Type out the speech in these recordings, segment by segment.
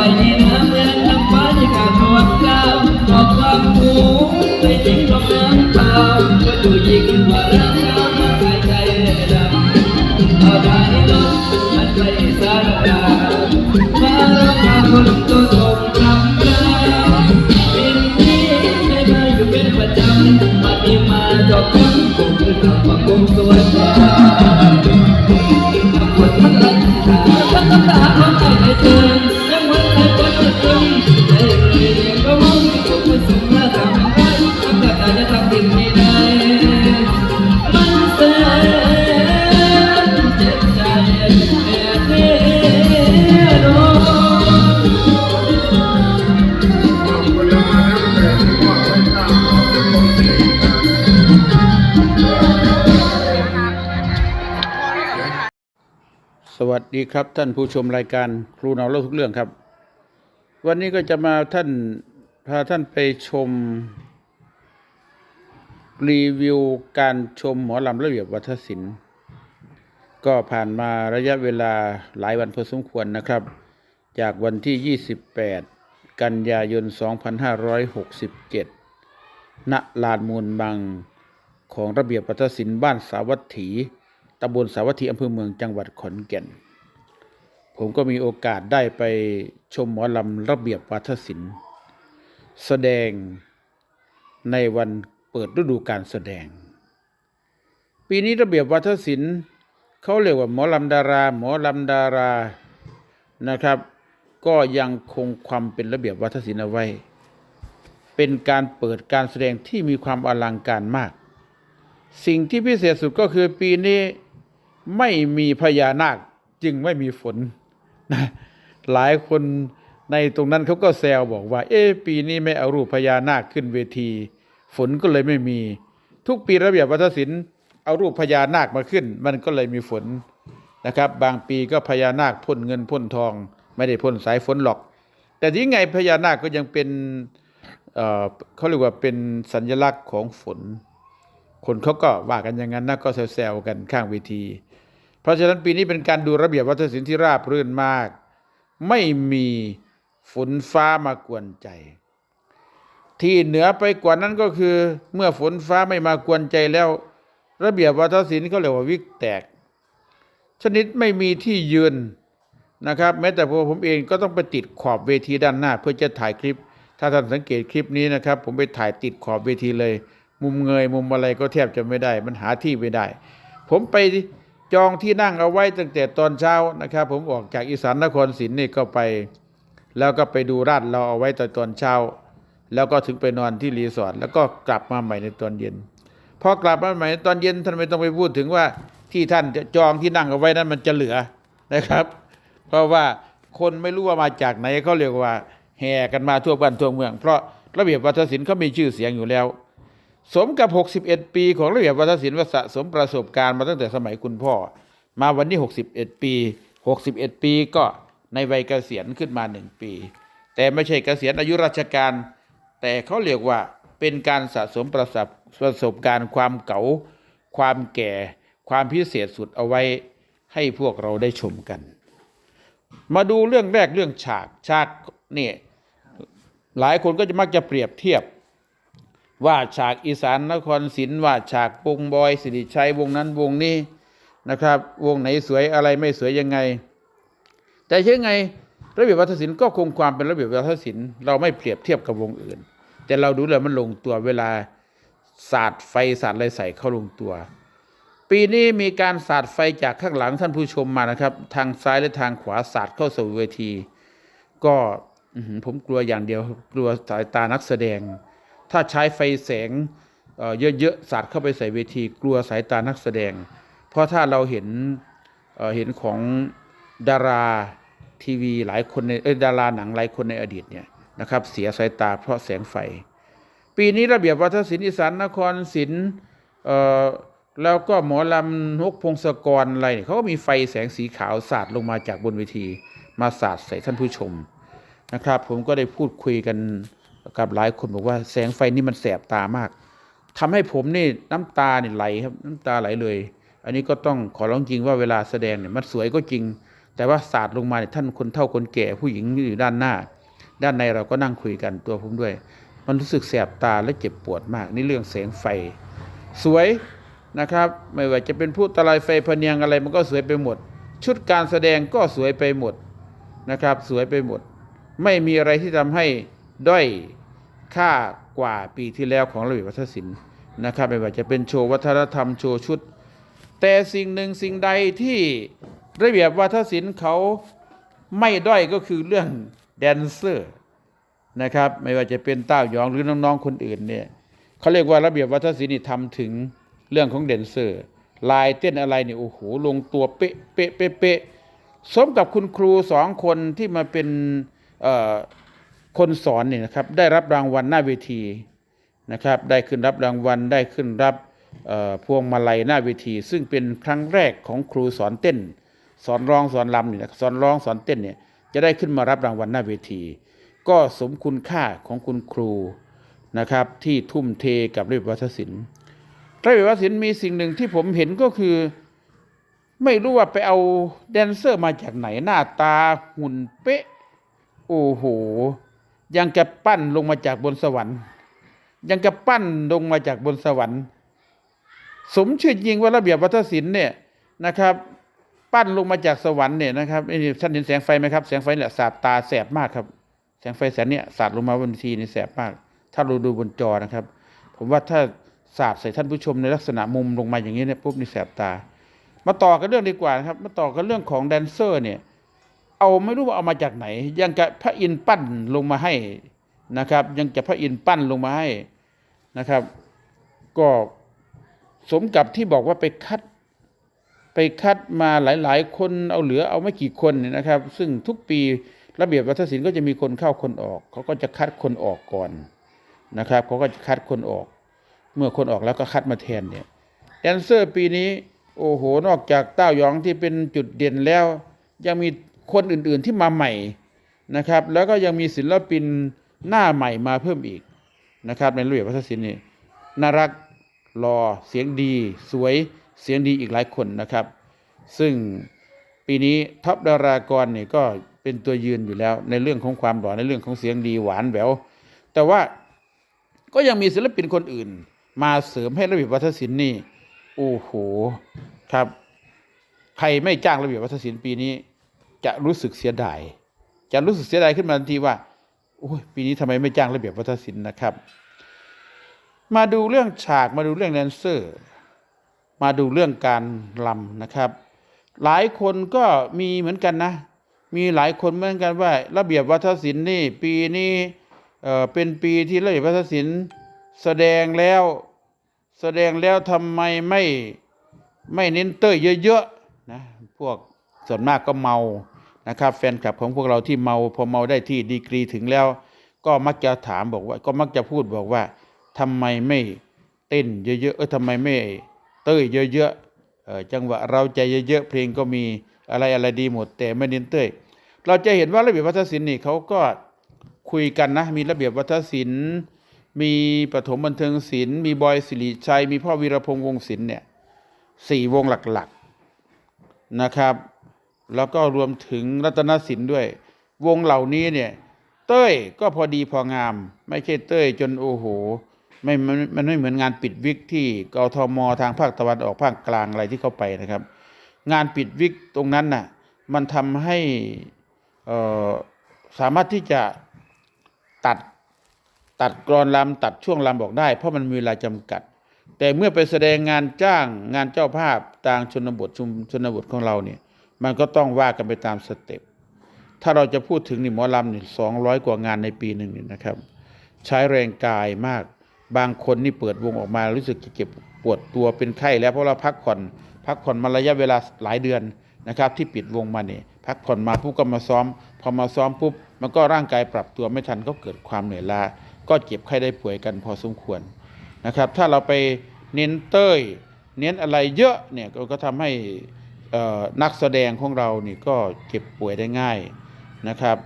ต่อ ดีครับท่านผู้ชมรายการครูเนาเล่าทุกเรื่องครับ วันนี้ก็จะมาท่านพาท่านไปชม รีวิวการชมหมอลำระเบียบวัฒนศิลป์ก็ผ่านมาระยะเวลาหลายวันพอสมควรนะครับ จากวันที่ 28 กันยายน 2567 ณ ลานมูลบังของระเบียบวัฒนศิลป์บ้านสาวัตถีตำบลสาวัตถีอำเภอเมืองจังหวัดขอนแก่น ผมก็มีโอกาสได้ไปชมหมอลำระเบียบวัฒศิลป์ แสดงในวันเปิดฤดูการแสดง ปีนี้ระเบียบวัฒศิลป์เขาเรียกว่าหมอลำดารา หมอลำดารานะครับ ก็ยังคงความเป็นระเบียบวัฒศิลป์เอาไว้ เป็นการเปิดการแสดงที่มีความอลังการมาก สิ่งที่พิเศษสุดก็คือปีนี้ไม่มีพญานาคจึงไม่มีฝน นะหลายคนในตรงนั้นเขาก็แซวบอกว่า เอ๊ะปีนี้ไม่เอารูปพญานาคขึ้นเวที ฝนก็เลยไม่มี ทุกปีระเบียบวัฒนศิลป์เอารูปพญานาคมาขึ้น มันก็เลยมีฝนนะครับ บางปีก็พญานาคพ่นเงินพ่นทอง ไม่ได้พ่นสายฝนหรอก แต่ที่ไงพญานาคก็ยังเป็นเเขาเรียกว่าเป็นสัญลักษณ์ของฝน คนเขาก็ว่ากันอย่างนั้นนะก็แซวๆกันข้างเวที เพราะฉะนั้นปีนี้เป็นการดูระเบียบวัฒนศิลป์ที่ราบรื่นมาก ไม่มีฝนฟ้ามากวนใจ ที่เหนือไปกว่านั้นก็คือ เมื่อฝนฟ้าไม่มากวนใจแล้ว ระเบียบวัฒนศิลป์เขาเรียกว่าวิกแตก ชนิดไม่มีที่ยืนนะครับ แม้แต่พวกผมเองก็ต้องไปติดขอบเวทีด้านหน้า เพื่อจะถ่ายคลิป ถ้าท่านสังเกตคลิปนี้นะครับ ผมไปถ่ายติดขอบเวทีเลย มุมเงยมุมอะไรก็แทบจะไม่ได้ มันหาที่ไม่ได้ ผมไป จองที่นั่งเอาไว้ตั้งแต่ตอนเช้านะครับ ผมออกจากอีสานนครศรีนี่ก็ไป แล้วก็ไปดูราดเราเอาไว้ตอนตอนเช้า แล้วก็ถึงไปนอนที่รีสอร์ทแล้วก็กลับมาใหม่ในตอนเย็นพอกลับมาใหม่ในตอนเย็นท่านไม่ต้องไปพูดถึงว่าที่ท่านจะจองที่นั่งเอาไว้นั้นมันจะเหลือนะครับ เพราะว่าคนไม่รู้ว่ามาจากไหนเขาเรียกว่า แห่กันมาทั่วบ้านทั่วเมือง เพราะระเบียบวัฒนศิลป์เขามีชื่อเสียงอยู่แล้ว สมกับ 61 ปีของระเบียบวัฒนศิลป์ว่าสะสมประสบการณ์มาตั้งแต่สมัยคุณพ่อ มาวันนี้ 61 ปี 61 ปีก็ในวัยเกษียณขึ้นมาหนึ่งปี แต่ไม่ใช่เกษียณอายุราชการ แต่เขาเรียกว่าเป็นการสะสมประสบประสบการณ์ความเก่า ความแก่ ความพิเศษสุดเอาไว้ให้พวกเราได้ชมกัน มาดูเรื่องแรกเรื่องฉากฉากนี่หลายคนก็จะมักจะเปรียบเทียบ ว่าฉากอีสานนครศรีว่าฉากวงบอยสิริชัยวงนั้นวงนี้นะครับ วงไหนสวยอะไรไม่สวยยังไง แต่เชื่อไง ระเบียบวัฒนศิลป์ก็คงความเป็นระเบียบวัฒนศิลป์เราไม่เปรียบเทียบกับวงอื่น แต่เราดูแล้วมันลงตัวเวลาสาดไฟสาดอะไรใส่เข้าลงตัว ปีนี้มีการสาดไฟจากข้างหลังท่านผู้ชมมานะครับ ทางซ้ายและทางขวาสาดเข้าสู่เวที ก็ผมกลัวอย่างเดียวกลัวสายตานักแสดง ถ้าใช้ไฟแสงเเยอะๆสาดเข้าไปใส่เวทีกลัวสายตานักแสดง เพราะถ้าเราเห็นเเห็นของดาราทีวีหลายคนในดาราหนังหลายคนในอดีตเนี่ยนะครับเสียสายตาเพราะแสงไฟ ปีนี้ระเบียบวัฒนศิลป์อีสานนครศิลป์แล้วก็หมอลำนกพงศกรอะไรเนี่ยเขาก็มีไฟแสงสีขาวสาดลงมาจากบนเวที มาสาดใส่ท่านผู้ชมนะครับ ผมก็ได้พูดคุยกัน กับหลายคนบอกว่าแสงไฟนี่มันแสบตามากทำให้ผมนี่น้ำตาเนี่ยไหลครับน้ำตาไหลเลย อันนี้ก็ต้องขอร้องจริงว่าเวลาแสดงเนี่ยมันสวยก็จริง แต่ว่าสาดลงมาเนี่ยท่านคนเฒ่าคนแก่ผู้หญิงอยู่ด้านหน้า ด้านในเราก็นั่งคุยกันตัวผมด้วย มันรู้สึกแสบตาและเจ็บปวดมากนี่เรื่องแสงไฟ สวยนะครับ ไม่ว่าจะเป็นผู้ตะไลไฟพเนียงอะไรมันก็สวยไปหมด ชุดการแสดงก็สวยไปหมดนะครับ สวยไปหมด ไม่มีอะไรที่ทำให้ ด้อยค่ากว่าปีที่แล้วของระเบียบวัฒนศิลป์นะครับไม่ว่าจะเป็นโชว์วัฒนธรรมโชว์ชุด แต่สิ่งหนึ่งสิ่งใดที่ระเบียบวัฒนศิลป์เขาไม่ด้อยก็คือเรื่องแดนเซอร์นะครับไม่ว่าจะเป็นเต้าหยองหรือน้องๆคนอื่นเนี่ยเขาเรียกว่าระเบียบวัฒนศิลป์นี่ทำถึงเรื่องของแดนเซอร์ ลายเต้นอะไรเนี่ยโอ้โหลงตัวเป๊ะเป๊ะเป๊ะเปะสมกับคุณครูสองคนที่มาเป็น คนสอนเนี่ยนะครับได้รับรางวัลหน้าเวทีนะครับได้ขึ้นรับรางวัลได้ขึ้นรับพวงมาลัยหน้าเวที ซึ่งเป็นครั้งแรกของครูสอนเต้น สอนร้องสอนรำเนี่ยสอนร้องสอนเต้นเนี่ยจะได้ขึ้นมารับรางวัลหน้าเวที ก็สมคุณค่าของคุณครูนะครับที่ทุ่มเทกับระเบียบวัฒนศิลป์ระเบียบวัฒนศิลป์มีสิ่งหนึ่งที่ผมเห็นก็คือ ไม่รู้ว่าไปเอาแดนเซอร์มาจากไหนหน้าตาหุ่นเป๊ะโอ้โห ยังจะปั้นลงมาจากบนสวรรค์ ยังจะปั้นลงมาจากบนสวรรค์ สมชื่อจริงว่าระเบียบวัฒนศิลป์เนี่ยนะครับ ปั้นลงมาจากสวรรค์เนี่ยนะครับนี่ท่านเห็นแสงไฟไหมครับแสงไฟเนี่ยสาดตาแสบมากครับ แสงไฟแสงเนี่ยสาดลงมาบนทีนี่แสบมาก ถ้าเราดูบนจอนะครับ ผมว่าถ้าสาดใส่ท่านผู้ชมในลักษณะมุมลงมาอย่างนี้เนี่ยปุ๊บนี่แสบตา มาต่อกันเรื่องดีกว่านะครับ มาต่อกันเรื่องของแดนเซอร์เนี่ย เอาไม่รู้ว่าเอามาจากไหน ยังกับพระอินทร์ปั้นลงมาให้นะครับ ยังจะพระอินทร์ปั้นลงมาให้นะครับ ก็สมกับที่บอกว่าไปคัด ไปคัดมาหลาย ๆ คนเอาเหลือเอาไม่กี่คนเนี่ยนะครับ ซึ่งทุกปีระเบียบวัฒนศิลป์ก็จะมีคนเข้าคนออก เขาก็จะคัดคนออกก่อนนะครับเขาก็จะคัดคนออก เมื่อคนออกแล้วก็คัดมาแทนเนี่ยแดนเซอร์ปีนี้ โอ้โหนอกจากเต้าหยองที่เป็นจุดเด่นแล้ว ยังมี คนอื่นๆที่มาใหม่นะครับ แล้วก็ยังมีศิลปินหน้าใหม่มาเพิ่มอีกนะครับในระเบียบวัฒนศิลป์นี่น่ารักรอเสียงดี สวยเสียงดีอีกหลายคนนะครับ ซึ่งปีนี้ท็อปดารากรเนี่ยก็เป็นตัวยืนอยู่แล้ว ในเรื่องของความหล่อในเรื่องของเสียงดีหวานแหววแต่ว่าก็ยังมีศิลปินคนอื่น มาเสริมให้ระเบียบวัฒนศิลป์นี่โอ้โหครับ ใครไม่จ้างระเบียบวัฒนศิลป์ปีนี้ รู้สึกเสียดาย จะรู้สึกเสียดายขึ้นมาทันทีว่าโอ้ยปีนี้ทำไมไม่จ้างระเบียบวัฒนศิลป์นะครับ มาดูเรื่องฉากมาดูเรื่องแดนเซอร์ มาดูเรื่องการลำนะครับ หลายคนก็มีเหมือนกันนะ มีหลายคนเหมือนกันว่า ระเบียบวัฒนศิลป์นี่ปีนี้เอ่อเป็นปีที่ระเบียบวัฒนศิลป์แสดงแล้วแสดงแล้วทำไมไม่ไม่เน้นเต้ยเยอะๆนะพวกส่วนมากก็เมา นะครับแฟนคลับของพวกเราที่เมาพอเมาได้ที่ดีกรีถึงแล้ว ก็มักจะถามบอกว่า ก็มักจะพูดบอกว่าทำไมไม่เต้นเยอะๆเออทำไมไม่เต้ยเยอะๆเออจังหวะเราใจเยอะๆเพลงก็มีอะไรอะไรดีหมด แต่ไม่เน้นเต้ยเราจะเห็นว่าระเบียบวัฒนศิลป์นี่เขาก็คุยกันนะ มีระเบียบวัฒนศิลป์มีปฐมบันเทิงศิลป์มีบอยสิริชัย มีพ่อวีรพงษ์วงศิลป์เนี่ยสี่วงหลักๆนะครับ แล้วก็รวมถึงรัตนศิลป์ด้วย วงเหล่านี้เนี่ยเต้ยก็พอดีพองาม ไม่ใช่เต้ยจนโอ้โหไม่มันไม่เหมือนงานปิดวิกที่กทมทางภาคตะวันออกภาคกลางอะไรที่เข้าไปนะครับ งานปิดวิกตรงนั้นน่ะมันทำให้อ่อสามารถที่จะตัดตัดกรอนลำตัดช่วงลำออกได้ เพราะมันมีเวลาจำกัด แต่เมื่อไปแสดงงานจ้างงานเจ้าภาพต่างชนบทชุมชนบทของเราเนี่ย มันก็ต้องว่ากันไปตามสเต็ปถ้าเราจะพูดถึงนี่หมอลำนี่สองร้อยกว่างานในปีหนึ่งนี่นะครับ ใช้แรงกายมากบางคนนี่เปิดวงออกมารู้สึกเจ็บปวดตัวเป็นไข้แล้วเพราะเราพักผ่อน พักผ่อนมาระยะเวลาหลายเดือนนะครับ ที่ปิดวงมาเนี่ยพักผ่อนมาปุ๊บก็มาซ้อม พอมาซ้อมปุ๊บมันก็ร่างกายปรับตัวไม่ทันก็เกิดความเหนื่อยล้าก็เจ็บไข้ได้ป่วยกันพอสมควรนะครับ ถ้าเราไปเน้นเต้ย เน้นอะไรเยอะเนี่ยก็ก็ทำให้ นักแสดงของเรานี่ก็เจ็บป่วยได้ง่ายนะครับ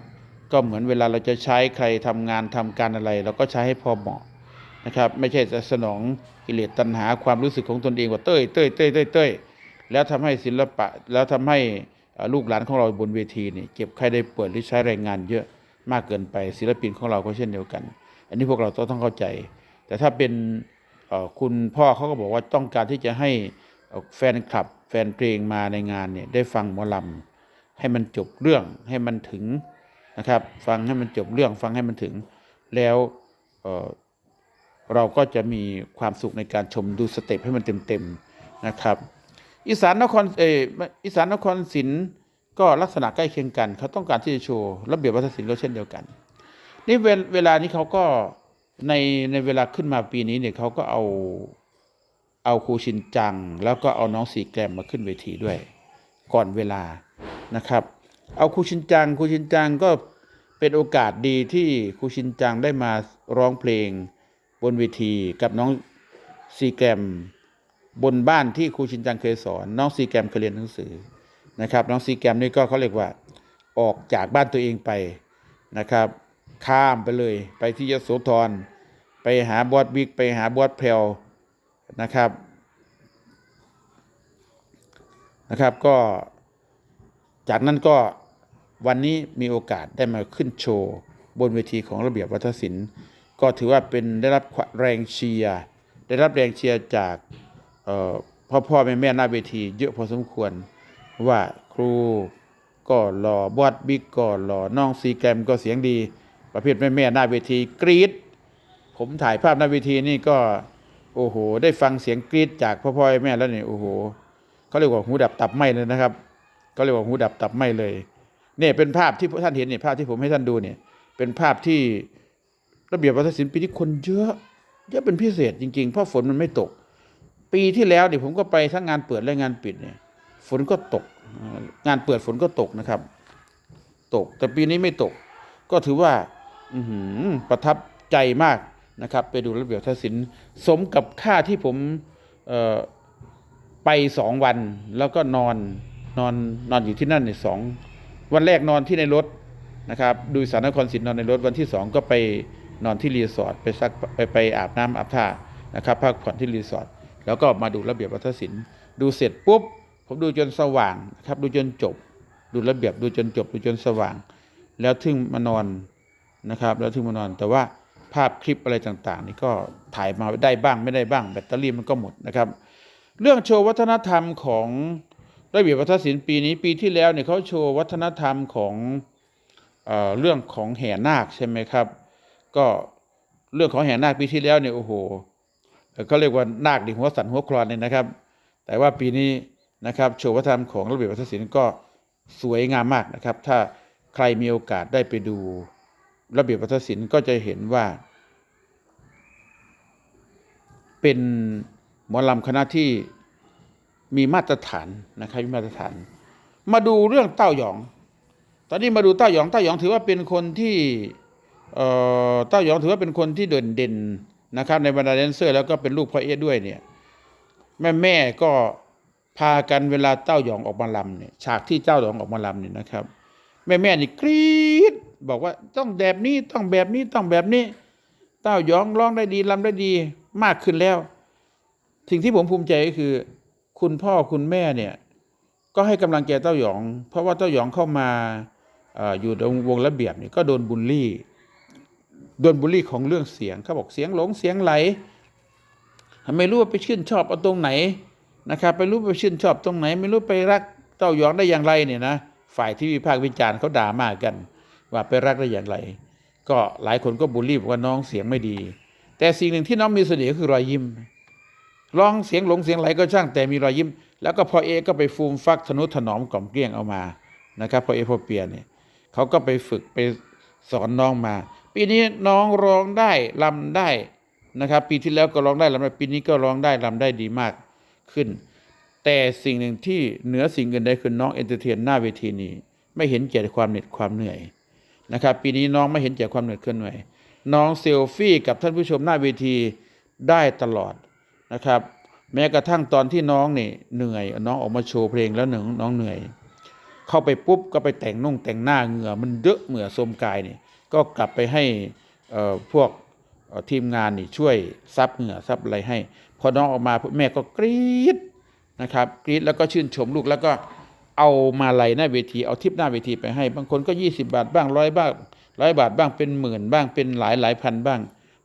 ก็เหมือนเวลาเราจะใช้ใครทำงานทำการอะไร เราก็ใช้ให้พอเหมาะนะครับ ไม่ใช่จะสนองกิเลสตัณหาความรู้สึกของตนเองว่าเต้ยเต้ยเต้ยเต้ยเต้ยแล้วทำให้ศิลปะแล้วทำให้ลูกหลานของเราบนเวทีนี่เจ็บไข้ได้ป่วยหรือใช้แรงงานเยอะมากเกินไปศิลปินของเราก็เช่นเดียวกัน อันนี้พวกเราต้องเข้าใจ แต่ถ้าเป็นคุณพ่อเขาก็บอกว่าต้องการที่จะให้ แฟนคลับแฟนเพลงมาในงานเนี่ยได้ฟังหมอลำให้มันจบเรื่องให้มันถึงนะครับ ฟังให้มันจบเรื่องฟังให้มันถึง แล้วเเราก็จะมีความสุขในการชมดูสเต็ปให้มันเต็มๆนะครับ อีสานนครเอออีสานนครศิลป์ก็ลักษณะใกล้เคียงกัน เขาต้องการที่จะโชว์ระเบียบวัฒนศิลป์ก็เช่นเดียวกัน นี่เวลานี้เขาก็ในในเวลาขึ้นมาปีนี้เนี่ยเขาก็เอา เอาครูชินจัง แล้วก็เอาน้องสีแกรมมาขึ้นเวทีด้วย ก่อนเวลานะครับ เอาครูชินจังครูชินจังก็เป็นโอกาสดีที่ครูชินจังได้มาร้องเพลงบนเวทีกับน้องซีแกรมบนบ้านที่ครูชินจังเคยสอน น้องซีแกรมเคยเรียนหนังสือนะครับ น้องซีแกรมนี่ก็เขาเรียกว่าออกจากบ้านตัวเองไปนะครับ ข้ามไปเลย ไปที่ยโสธรไปหาบอสบิ๊กไปหาบอสเพลว นะครับนะครับก็จากนั้นก็วันนี้มีโอกาสได้มาขึ้นโชว์ บนเวทีของระเบียบวัฒนศิลป์ก็ถือว่าเป็นได้รับแรงเชียร์ได้รับแรงเชียร์จากพ่อพ่อแม่แม่หน้าเวที เยอะพอสมควรว่าครูก็หล่อบอดบิ๊กก็หล่อน้องซีแกรมก็เสียงดี ประเภทแม่แม่หน้าเวทีกรี๊ดผมถ่ายภาพหน้าเวทีนี่ก็ โอ้โห ได้ฟังเสียงกรีดจากพ่อพ่อแม่แล้วเนี่ยโอ้โหเขาเรียกว่าหูดับตับไหมเลยนะครับเขาเรียกว่าหูดับตับไหมเลย เนี่ยเป็นภาพที่ท่านเห็นเนี่ยภาพที่ผมให้ท่านดูเนี่ยเป็นภาพที่ระเบียบวัฒนศิลป์ปีนี้คนเยอะเยอะเป็นพิเศษจริงๆ เพราะฝนมันไม่ตก ปีที่แล้วเนี่ยผมก็ไปทั้งงานเปิดและงานปิดเนี่ยฝนก็ตก งานเปิดฝนก็ตกนะครับ ตกแต่ปีนี้ไม่ตก ก็ถือว่าอืประทับใจมาก นะครับไปดูระเบียบทัศิลป์สมกับค่าที่ผมไปสองวันแล้วก็นอนนอนนอนอยู่ที่นั่นเนี่ยสองวันแรกนอนที่ในรถนะครับดูสารนครศิลป์นอนในรถวันที่สองก็ไปนอนที่รีสอร์ทไปซักไปไปอาบน้ำอาบท่านะครับพักผ่อนที่รีสอร์ทแล้วก็มาดูระเบียบวัฒนศิลป์ดูเสร็จปุ๊บ ผมดูจนสว่างนะครับดูจนจบ ดูระเบียบดูจนจบดูจนสว่าง แล้วถึงมานอนนะครับ แล้วถึงมานอนแต่ว่า ภาพคลิปอะไรต่างๆ นี่ก็ถ่ายมาได้บ้างไม่ได้บ้าง แบตเตอรี่มันก็หมดนะครับ เรื่องโชว์วัฒนธรรมของระเบียบวัฒนศิลป์ปีนี้ปีที่แล้วเนี่ยเขาโชว์วัฒนธรรมของเอเรื่องของแห่นาคใช่ไหมครับ ก็เรื่องของแห่นาคปีที่แล้วเนี่ยโอ้โหเขาเรียกว่านาคดิหัวสันหัวคลอนเนี่ยนะครับ แต่ว่าปีนี้นะครับโชว์วัฒนธรรมของระเบียบวัฒนศิลป์ก็สวยงามมากนะครับ ถ้าใครมีโอกาสได้ไปดู ระเบียบวัฒนศิลป์ก็จะเห็นว่า เป็นหมอลำคณะที่มีมาตรฐานนะครับมีมาตรฐาน มาดูเรื่องเต้าหยอง ตอนนี้มาดูเต้าหยองเต้าหยองถือว่าเป็นคนที่เอ่อเต้าหยองถือว่าเป็นคนที่เด่นเด่นนะครับในบรรดาแดนเซอร์ แล้วก็เป็นลูกพ่อเอ๊ด้วยเนี่ยแม่แม่ก็พากันเวลาเต้าหยองออกมาลำเนี่ยฉากที่เต้าหยองออกมาลำเนี่ยนะครับ แม่แม่นี่กรี๊ด บอกว่าต้องแบบนี้ต้องแบบนี้ต้องแบบนี้ เต้ายองร้องได้ดีลำได้ดีมากขึ้นแล้ว สิ่งที่ผมภูมิใจก็คือ คุณพ่อคุณแม่เนี่ย ก็ให้กำลังใจเต้ายอง เพราะว่าเต้ายองเข้ามาออยู่ในวงระเบียบเนี่ยก็โดนบูลลี่โดนบูลลี่ของเรื่องเสียงเขาบอกเสียงหลงเสียงไหลไม่รู้ว่าไปชื่นชอบเอาตรงไหนนะครับไปรู้ไปชื่นชอบตรงไหน ไม่รู้ไปรักเต้ายองได้อย่างไรเนี่ยนะฝ่ายที่วิพากษ์วิจารณ์เขาด่ามากกัน ว่าไปรักได้อย่างไร ก็หลายคนก็บูลลี่บอกว่าน้องเสียงไม่ดี แต่สิ่งหนึ่งที่น้องมีเสน่ห์คือรอยยิ้มร้องเสียงหลงเสียงไหลก็ช่างแต่มีรอยยิ้ม แล้วก็พอเอก็ไปฟูมฟักทนุถนอมกล่อมเกลี้ยงเอามานะครับพอเอพอเปียเนี่ยเขาก็ไปฝึกไปสอนน้องมา ปีนี้น้องร้องได้ลำได้นะครับ ปีที่แล้วก็ร้องได้ลำได้ปีนี้ก็ร้องได้ลำได้ดีมากขึ้น แต่สิ่งหนึ่งที่เหนือสิ่งอื่นใดคือน้องเอนเตอร์เทนหน้าเวทีนี้ ไม่เห็นแก่ความเหน็ดความเหนื่อย นะครับ ปีนี้น้องไม่เห็นแก่ความเหน็ดความเหนื่อยน้องเซลฟี่กับท่านผู้ชมหน้าเวทีได้ตลอดนะครับ แม้กระทั่งตอนที่น้องนี่เหนื่อยน้องออกมาโชว์เพลงแล้วหนึ่งน้องเหนื่อย เข้าไปปุ๊บก็ไปแต่งนุ่งแต่งหน้าเหงื่อมันเยอะเหมื่อสมกายนี่ก็กลับไปให้พวกทีมงานนี่ช่วยซับเหงื่อซับอะไรให้ พอน้องออกมาแม่ก็กรี๊ดนะครับกรี๊ดแล้วก็ชื่นชมลูกแล้วก็ เอามาลัยหน้าเวทีเอาทิปหน้าเวทีไปให้ บางคนก็ 20 บาทบ้างร้อยบ้างร้อยบาทบ้างเป็นหมื่นบ้างเป็นหลายหลายพันบ้าง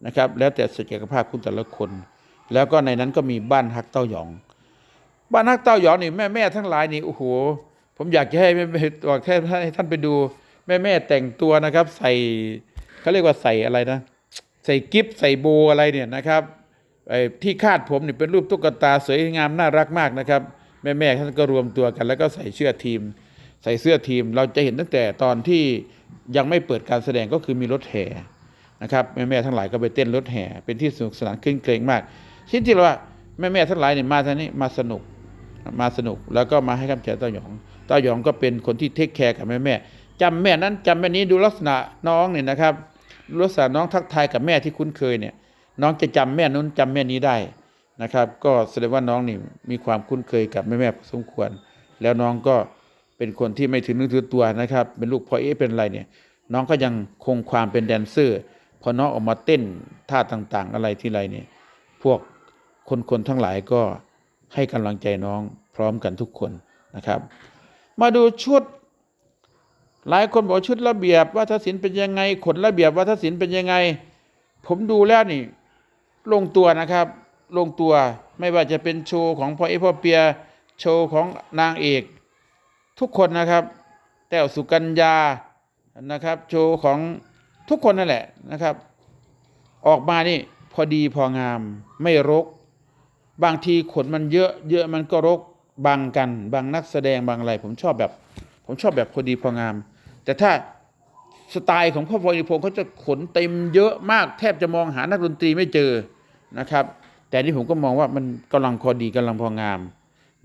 นะครับ แล้วแต่ศักยภาพคุณแต่ละคน แล้วก็ในนั้นก็มีบ้านฮักเต้าหยอง บ้านฮักเต้าหยองนี่แม่แม่ทั้งหลายนี่โอ้โหผมอยากจะให้แม่แม่บอกแค่ให้ท่านไปดูแม่แม่แต่งตัวนะครับ ใส่เขาเรียกว่าใส่อะไรนะ ใส่กิฟใส่โบอะไรเนี่ยนะครับไอ้ที่คาดผมนี่เป็นรูปตุ๊กตาสวยงามน่ารักมากนะครับ แม่แม่ท่านก็รวมตัวกัน แล้วก็ใส่เสื้อทีม ใส่เสื้อทีม เราจะเห็นตั้งแต่ตอนที่ยังไม่เปิดการแสดงก็คือมีรถแห่นะครับแม่แม่ทั้งหลายก็ไปเต้นรถแห่เป็นที่สนุกสนานขึ้นเกรงมากชิ้นที่เราว่าแม่แม่ทั้งหลายเนี่ยมาท่านนี้มาสนุกมาสนุกแล้วก็มาให้กำลังใจต้าหยองต้าหยองก็เป็นคนที่เทคแคร์กับแม่แม่จำแม่นั้นจำแม่นี้ดูลักษณะน้องเนี่ยนะครับลักษณะน้องทักทายกับแม่ที่คุ้นเคยเนี่ย น้องจะจำแม่นู้นจำแม่นี้ได้ นะครับ ก็แสดงว่าน้องนี่มีความคุ้นเคยกับแม่แม่พอสมควร แล้วน้องก็เป็นคนที่ไม่ถือเนื้อถือตัวนะครับ เป็นลูกพ่อเอ๊ะเป็นอะไรเนี่ย น้องก็ยังคงความเป็นแดนเซอร์ พอน้องออกมาเต้นท่าต่างๆ อะไรที่ไรเนี่ย พวกคนคนทั้งหลายก็ให้กำลังใจน้องพร้อมกันทุกคนนะครับ มาดูชุด หลายคนบอกชุดระเบียบวัฒนศิลป์เป็นยังไงขนระเบียบวัฒนศิลป์เป็นยังไง ผมดูแล้วนี่ ลงตัวนะครับ ลงตัว ไม่ว่าจะเป็นโชว์ของพ่อเอพ่อเปีย โชว์ของนางเอก ทุกคนนะครับ แต้วสุกัญญานะครับ โชว์ของทุกคนนั่นแหละนะครับ ออกมานี่พอดีพองามไม่รก บางทีขนมันเยอะเยอะมันก็รกบังกัน บางนักแสดงบางอะไร ผมชอบแบบ ผมชอบแบบพอดีพองาม แต่ถ้าสไตล์ของพ่อพลอยพงศ์เขาจะขนเต็มเยอะมากแทบจะมองหานักดนตรีไม่เจอนะครับ แต่นี่ผมก็มองว่ามันกำลังพอดีกำลังพองาม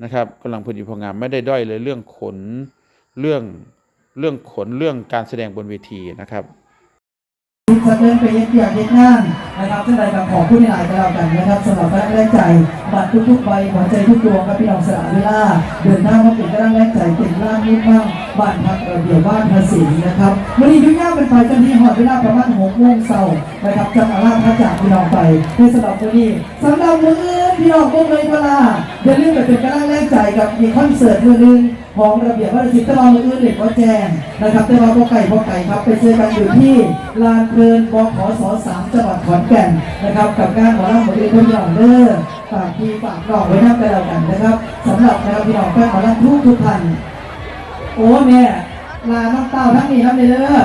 นะครับกำลังพอดีพองามไม่ได้ด้อยเลยเรื่องขนเรื่องเรื่องขนเรื่องการแสดงบนเวทีนะครับ ทุกท่านเดินไปเย็นเปียกเย็นงานนะครับท่านใดกับของผู้ที่หลายก็แล้วกันนะครับสำหรับแรงแรงใจบัตรทุกๆใบหัวใจทุกดวงครับพี่น้องสละเวลาเดินทางมาเป็นกำลังแรงใจเป็นร่างนิดบ้างบ้านพักระเบียบบ้านภาษีนะครับวันนี้ทุกอย่างเป็นไปจนที่หอดเวลาประมาณหกโมงเช้านะครับจะมาล่าพระจากพี่น้องไปในสำหรับวันนี้สำหรับมือพี่น้องพวกเลยเวลาอย่าลืมไปเป็นกำลังแรงใจกับมีคอนเสิร์ตมือหนึง ของระเบียบวัฒนศิลป์ตลอดมืออื่นเด็กวัดแจงนะครับแต่ว่าพวกไก่พวกไก่ครับไปเจอกันอยู่ที่ลานเพลินบขสสามจังหวัดขอนแก่นนะครับ กับงานหมอลำหมอเรียนพี่น้องเด้อฝากพี่ฝากน้องไว้นับกันแล้วกันนะครับสำหรับนะครับพี่น้องแฟนหมอลำทุกทุกท่านโอ้แม่ลาน้องเต้าทั้งนี้ทั้งนี้เด้อ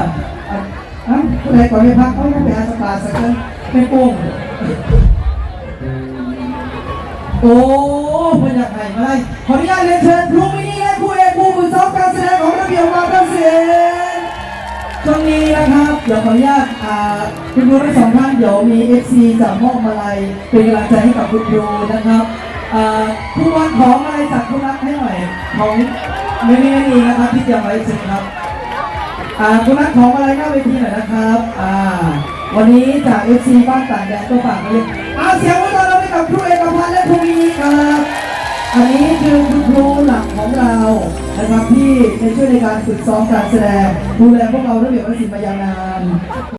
อะอะผู้ใดก่อนไม่พักเขาต้องไปหาสปาสักคนเป็นโป่งโอ้พยากไห่มาได้ขออนุญาตเรียนเชิญครูมิ การแสดงของระเบียบวาทศิลป์ช่วงนี้นะครับเดี๋ยวขออนุญาตอ่าคุณครูทั้งสองท่านเดี๋ยวมีเอฟซีจากมอบมาลัยเป็นกำลังใจให้กับคุณครูนะครับอ่าผู้วัดของอะไรจากคุณรักให้หน่อยของไม่มีไม่มีนะครับที่เตรียมไว้เชิครับอ่าคุณนัทของอะไรหน้าเวทีหน่อยนะครับอ่าวันนี้จาก FC บ้านต่างแดนก็ฝากไว้เลยเอาเสียงไว้ตอนเราไปกับครูเอกพันธ์และครูมีครับ อันนี้คือคุณครูหลักของเรานะครับที่ในช่วยในการฝึกซ้อมการแสดงดูแลพวกเราระเบียบวัฒนศิลป์มายาวนาน